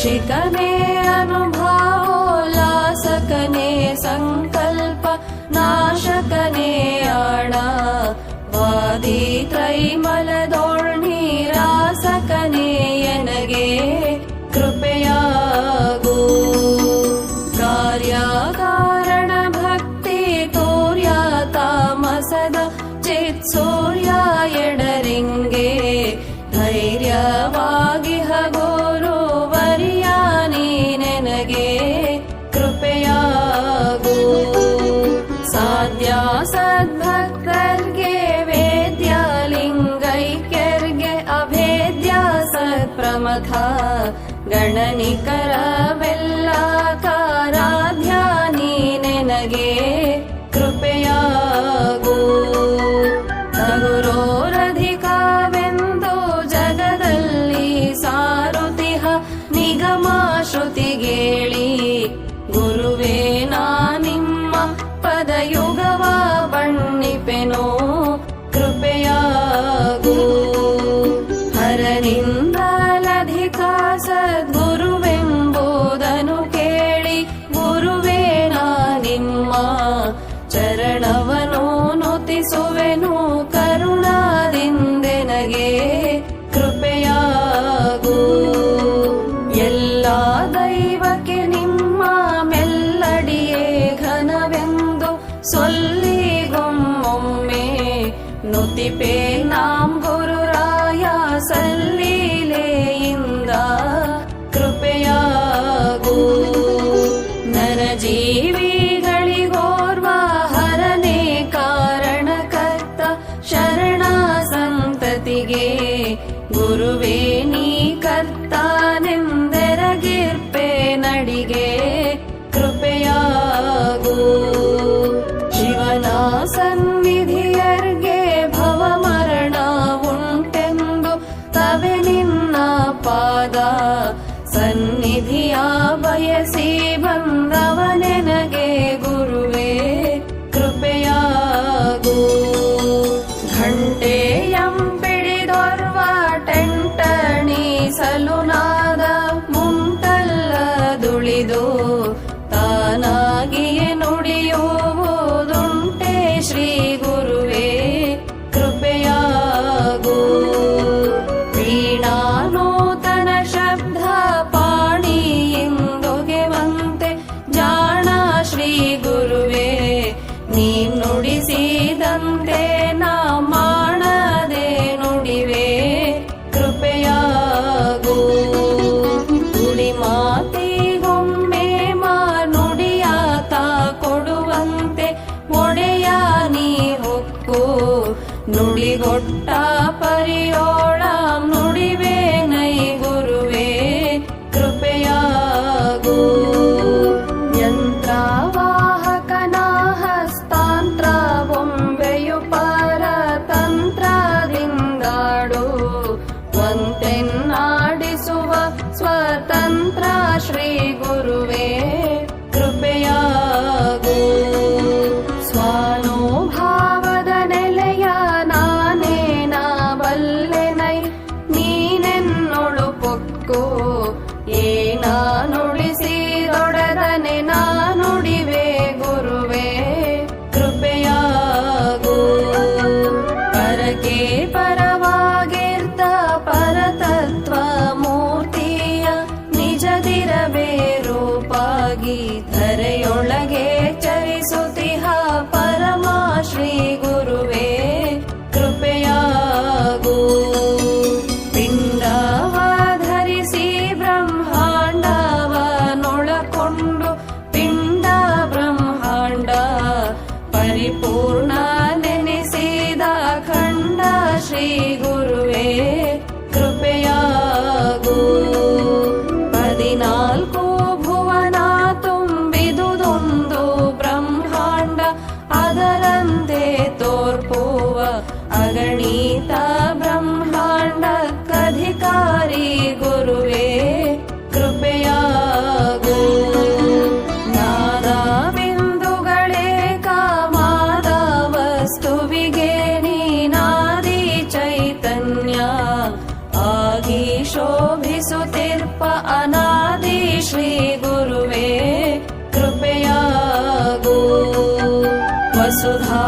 शिकने अनुभावोल्लासकने सङ्कल्प नाशकने लासकने वादी नाशकनेयाणा वादित्रैमलदोर्णीरासकनेयनगे कृपया गो। कार्यकारणभक्ति कोर्या तामसद चेत्सौर्यायणरिङ्गे धैर्यवागि सद्भक्तर्गे वेद्या वेद्यालिङ्गैक्यर्गे अभेद्या स प्रमथा नगे ನುಡಿಸಿದಂತೆ ನಾ अगणीता ब्रह्माण्डकधिकारी गुरुवे कृपया गो। नानाबिन्दुगणे कामादा वस्तु विगेणीनादि चैतन्या आशोभिसुतिर्प अनादि श्री कृपया गु। वसुधा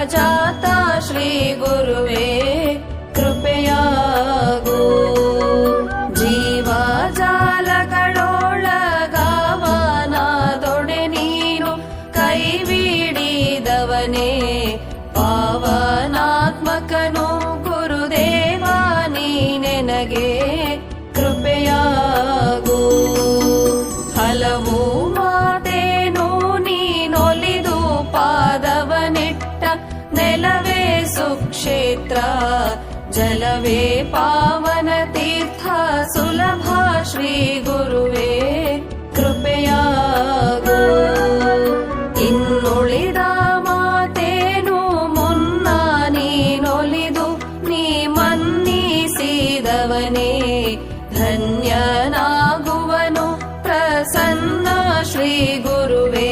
राजा ಜಲವೇ ಪಾವನ ತೀರ್ಥ ಸುಲಭ ಶ್ರೀ ಗುರುವೇ ಕೃಪೆಯಾಗು ಇನ್ನುಳಿದ ಮಾತೇನು ಮುನ್ನ ನೀನೊಲಿದು ನೀ ಮನ್ನಿಸಿದವನೇ ಧನ್ಯನಾಗುವನು ಪ್ರಸನ್ನ ಶ್ರೀ ಗುರುವೇ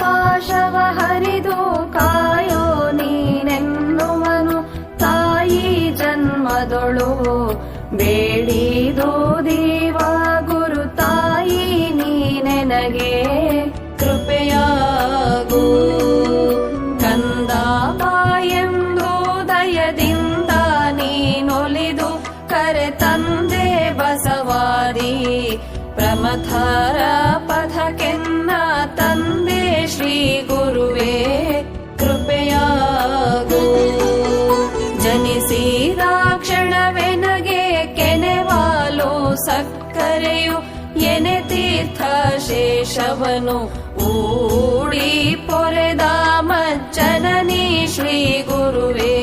ಪಾಶವ ಹರಿದು ಕಾಯೋ ನೀನೆನ್ನುವನು ತಾಯಿ ಜನ್ಮದೊಳು. ಬೇಡಿದು ದೇವ ಗುರು ತಾಯಿ ನೀನೆನಗೆ ಕೃಪೆಯಾಗು. ಕಂದ ಬಾಯೆಂದು ದಯದಿಂದ ನೀನೊಲಿದು ಕರೆ ತಂದೆ ಬಸವಾದಿ. ಪ್ರಮಥರ कृपया गनिसि दाक्षण वेगे केनेवालो सकरु यने तीर्थ शेषवनु ऊडी पोरे दा मज्जननी श्रीगुर्वे।